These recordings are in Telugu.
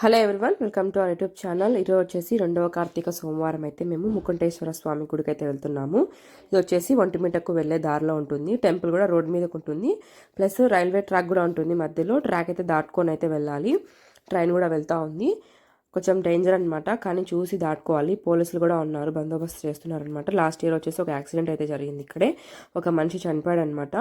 Hello everyone welcome to our YouTube channel. ఈరోజు వచ్చేసి రెండవ కార్తీక సోమవారం అయితే మేము ముకుంటేశ్వర స్వామి గుడికి అయితే వెళ్తున్నాము. ఇది వచ్చేసి ఒంటిమిటకు వెళ్ళే దారిలో ఉంటుంది. టెంపుల్ కూడా రోడ్ మీదకు ఉంటుంది. ప్లస్ రైల్వే ట్రాక్ కూడా ఉంటుంది మధ్యలో. ట్రాక్ అయితే దాటుకొని అయితే వెళ్ళాలి. ట్రైన్ కూడా వెళ్తూ ఉంది. కొంచెం డేంజర్ అనమాట కానీ చూసి దాటుకోవాలి. పోలీసులు కూడా ఉన్నారు బందోబస్తు చేస్తున్నారు అనమాట లాస్ట్ ఇయర్ వచ్చేసి ఒక యాక్సిడెంట్ అయితే జరిగింది ఇక్కడే. ఒక మనిషి చనిపోయాడు అనమాట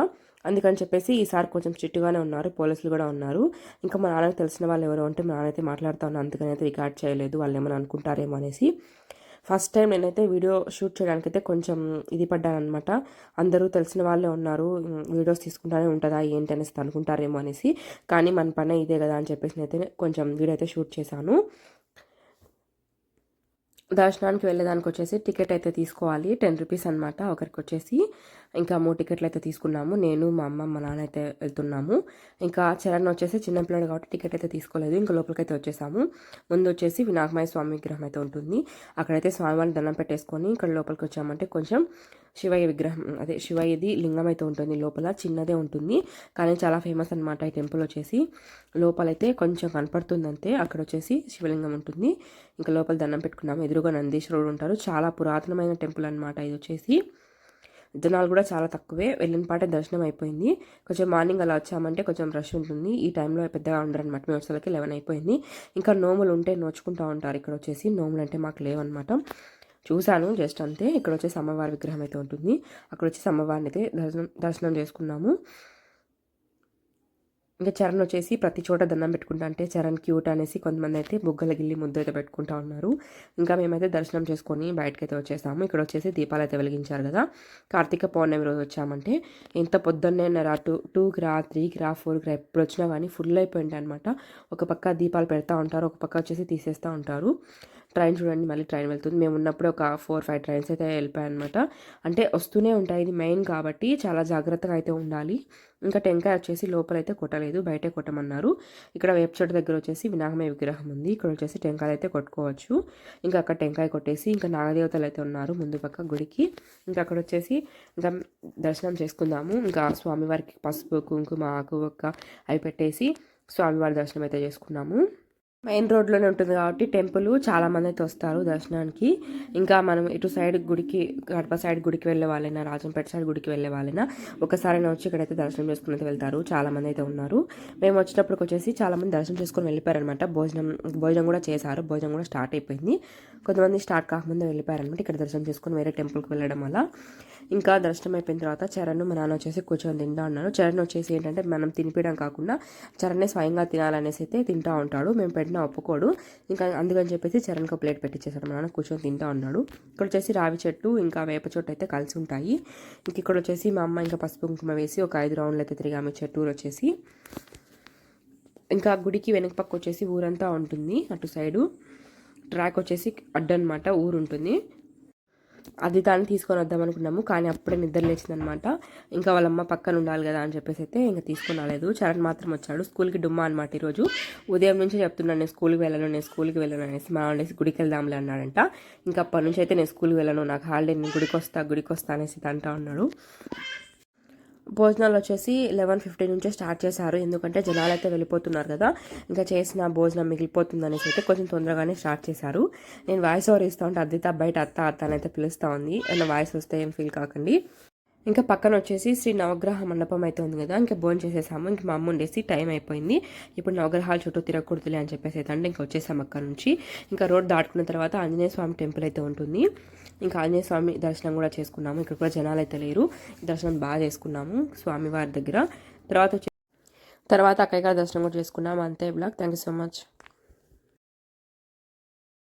అందుకని చెప్పేసి ఈసారి కొంచెం చిట్టుగానే ఉన్నారు పోలీసులు కూడా ఉన్నారు. ఇంకా మా నాన్నకి తెలిసిన వాళ్ళు ఎవరో ఉంటే మా నాన్న అయితే మాట్లాడుతూ అందుకని అయితే రికార్డ్ చేయలేదు వాళ్ళు ఏమైనా అనుకుంటారేమో అనేసి. ఫస్ట్ టైం నేనైతే వీడియో షూట్ చేయడానికైతే కొంచెం ఇది పడ్డానమాట అందరూ తెలిసిన వాళ్ళే ఉన్నారు వీడియోస్ తీసుకుంటానే ఉంటుందా ఏంటి అనేసి అనుకుంటారేమో అనేసి. కానీ మన పని ఇదే కదా అని చెప్పేసి అయితే కొంచెం వీడియో అయితే షూట్ చేశాను. దర్శనానికి వెళ్ళేదానికి వచ్చేసి టికెట్ అయితే తీసుకోవాలి. టెన్ రూపీస్ అనమాట ఒకరికి వచ్చేసి ఇంకా మూడు టికెట్లు అయితే తీసుకున్నాము. నేను మా అమ్మ మా నాన్న అయితే వెళ్తున్నాము. ఇంకా చరణ్ వచ్చేసి చిన్నపిల్లడు కాబట్టి టికెట్ అయితే తీసుకోలేదు. ఇంకా లోపలికి అయితే వచ్చేసాము. ముందు వచ్చేసి వినాయకమయ స్వామి విగ్రహం అయితే ఉంటుంది. అక్కడైతే స్వామివారిని దండం పెట్టేసుకొని ఇక్కడ లోపలికి వచ్చామంటే కొంచెం శివయ్య విగ్రహం అదే శివయ్యది లింగం అయితే ఉంటుంది. లోపల చిన్నదే ఉంటుంది. కానీ చాలా ఫేమస్ అనమాట ఈ టెంపుల్ వచ్చేసి. లోపలైతే కొంచెం కనపడుతుంది అంతే అక్కడ వచ్చేసి శివలింగం ఉంటుంది. ఇంకా లోపల దండం పెట్టుకున్నాము. ఎదురుగా నందీశ్వరుడు ఉంటారు. చాలా పురాతనమైన టెంపుల్ అనమాట ఇది వచ్చేసి. జనాలు కూడా చాలా తక్కువే. వెళ్ళిన పాటే దర్శనం అయిపోయింది. కొంచెం మార్నింగ్ అలా వచ్చామంటే కొంచెం రష్ ఉంటుంది. ఈ టైంలో పెద్దగా ఉండరు అనమాట మేము వచ్చేసరికి లెవెన్ అయిపోయింది. ఇంకా నోములు ఉంటే నోచుకుంటూ ఉంటారు. ఇక్కడ వచ్చేసి నోములు అంటే మాకు లేవన్నమాట. చూశాను జస్ట్ అంతే. ఇక్కడ వచ్చేసి అమ్మవారి విగ్రహం అయితే ఉంటుంది. అక్కడ వచ్చేసి అమ్మవారిని అయితే దర్శనం దర్శనం చేసుకున్నాము. ఇంకా చరణ్ వచ్చేసి ప్రతి చోట దండం పెట్టుకుంటా అంటే చరణ్ క్యూట్ అనేసి కొంతమంది అయితే బుగ్గల గిల్లి ముద్ద అయితే పెట్టుకుంటా ఉన్నారు. ఇంకా మేమైతే దర్శనం చేసుకొని బయటకు అయితే వచ్చేసాము. ఇక్కడ వచ్చేసి దీపాలు అయితే వెలిగించారు కదా. కార్తీక పౌర్ణమి రోజు వచ్చామంటే ఎంత పొద్దున్నే రా టూ టూకి రా త్రీకి రా ఫోర్కి రా ఎప్పుడు వచ్చినా కానీ ఫుల్ అయిపోయింటాయి అనమాట ఒక పక్క దీపాలు పెడతా ఉంటారు ఒక పక్క వచ్చేసి తీసేస్తూ ఉంటారు. ట్రైన్ చూడండి మళ్ళీ ట్రైన్ వెళ్తుంది. మేము ఉన్నప్పుడు ఒక ఫోర్ ఫైవ్ ట్రైన్స్ అయితే వెళ్ళిపోయాయి అనమాట అంటే వస్తూనే ఉంటాయి ఇది మెయిన్ కాబట్టి చాలా జాగ్రత్తగా అయితే ఉండాలి. ఇంకా టెంకాయ వచ్చేసి లోపలైతే కొట్టలేదు బయటే కొట్టమన్నారు. ఇక్కడ వేప దగ్గర వచ్చేసి వినాయకమే విగ్రహం ఉంది. ఇక్కడ వచ్చేసి టెంకాయలు అయితే కొట్టుకోవచ్చు. ఇంకా అక్కడ టెంకాయ కొట్టేసి ఇంకా నాగదేవతలు అయితే ఉన్నారు ముందు పక్క గుడికి. ఇంకా అక్కడ వచ్చేసి ఇంకా దర్శనం చేసుకుందాము. ఇంకా స్వామివారికి పసుపు కుంకుమ ఆకు ఒక్క అవి పెట్టేసి స్వామివారి దర్శనం అయితే చేసుకున్నాము. మెయిన్ రోడ్లోనే ఉంటుంది కాబట్టి టెంపుల్ చాలామంది అయితే వస్తారు దర్శనానికి. ఇంకా మనం ఇటు సైడ్ గుడికి కడప సైడ్ గుడికి వెళ్ళే వాళ్ళైనా రాజంపేట సైడ్ గుడికి వెళ్ళే వాళ్ళైనా ఒకసారైనా వచ్చి ఇక్కడైతే దర్శనం చేసుకుని అయితే వెళ్తారు చాలామంది అయితే ఉన్నారు. మేము వచ్చినప్పుడు వచ్చేసి చాలామంది దర్శనం చేసుకొని వెళ్ళిపోయారనమాట భోజనం భోజనం కూడా చేశారు. భోజనం కూడా స్టార్ట్ అయిపోయింది. కొంతమంది స్టార్ట్ కాకముందే వెళ్ళిపోయారనమాట ఇక్కడ దర్శనం చేసుకొని వేరే టెంపుల్కి వెళ్ళడం వల్ల. ఇంకా దర్శనం అయిపోయిన తర్వాత చరణ్ మా నాన్న వచ్చేసి కూర్చొని తింటా ఉన్నాను చరణ్ వచ్చేసి ఏంటంటే మనం తినిపించడం కాకుండా చరణ్నే స్వయంగా తినాలనేసి అయితే తింటా ఉంటాడు. మేము పెట్టిన ఒప్పుకోడు. ఇంకా అందుకని చెప్పేసి చరణ్కి ఒక ప్లేట్ పెట్టించేసాడు మా నాన్న కూర్చొని తింటా ఉన్నాడు. ఇక్కడ వచ్చేసి రావి చెట్టు ఇంకా వేప చెట్టు అయితే కలిసి ఉంటాయి. ఇంక ఇక్కడ వచ్చేసి మా అమ్మ ఇంకా పసుపు కుంకుమ వేసి ఒక ఐదు రౌండ్లు అయితే తిరిగాము చెట్టు వచ్చేసి. ఇంకా గుడికి వెనక పక్క వచ్చేసి ఊరంతా ఉంటుంది అటు సైడు. ట్రాక్ వచ్చేసి అడ్డనమాట ఊరు ఉంటుంది అది దాన్ని తీసుకొని వద్దాం అనుకున్నాము కానీ అప్పుడే నిద్ర లేచిందనమాట. ఇంకా వాళ్ళమ్మ పక్కన ఉండాలి కదా అని చెప్పేసి అయితే ఇంకా తీసుకుని రాలేదు. చరణ్ మాత్రం వచ్చాడు. స్కూల్కి డుమ్మా అనమాట ఈరోజు. ఉదయం నుంచి చెప్తున్నాను నేను స్కూల్కి వెళ్ళను నేను స్కూల్కి వెళ్ళను అనేసి మా అనేసి గుడికి వెళ్దాంలే అన్నాడంట. ఇంకా అప్పటి నుంచి అయితే నేను స్కూల్కి వెళ్ళను నాకు హాలిడే నేను గుడికి వస్తా గుడికి వస్తా అనేసి అంటా ఉన్నాడు. భోజనాలు వచ్చేసి లెవెన్ ఫిఫ్టీ నుంచే స్టార్ట్ చేశారు. ఎందుకంటే జనాలు అయితే వెళ్ళిపోతున్నారు కదా. ఇంకా చేసిన భోజనం మిగిలిపోతుంది అనేసి అయితే కొంచెం తొందరగానే స్టార్ట్ చేశారు. నేను వాయిస్ ఓవర్ ఇస్తూ ఉంటే అద్దిత బయట అత్త అత్త అని అయితే పిలుస్తూ ఉంది. ఏమైనా వాయిస్ వస్తే ఏం ఫీల్ కాకండి. ఇంకా పక్కన వచ్చేసి శ్రీ నవగ్రహ మండపం అయితే ఉంది కదా ఇంకా భోజనం చేసేసాము ఇంక మా అమ్మ ఉండేసి టైం అయిపోయింది. ఇప్పుడు నవగ్రహాలు చుట్టూ తిరగకూడదులే అని చెప్పేసి అయితే అంటే ఇంకా వచ్చేసాము అక్కడ నుంచి. ఇంకా రోడ్ దాటుకున్న తర్వాత ఆంజనేయ స్వామి టెంపుల్ అయితే ఉంటుంది. ఇంకా ఆంజనేయ స్వామి దర్శనం కూడా చేసుకున్నాము. ఇక్కడ కూడా జనాలు అయితే లేరు. దర్శనం బాగా చేసుకున్నాము స్వామివారి దగ్గర. తర్వాత వచ్చి తర్వాత అక్కయ్య గారి దర్శనం కూడా చేసుకున్నాము. అంతే blog thank you so much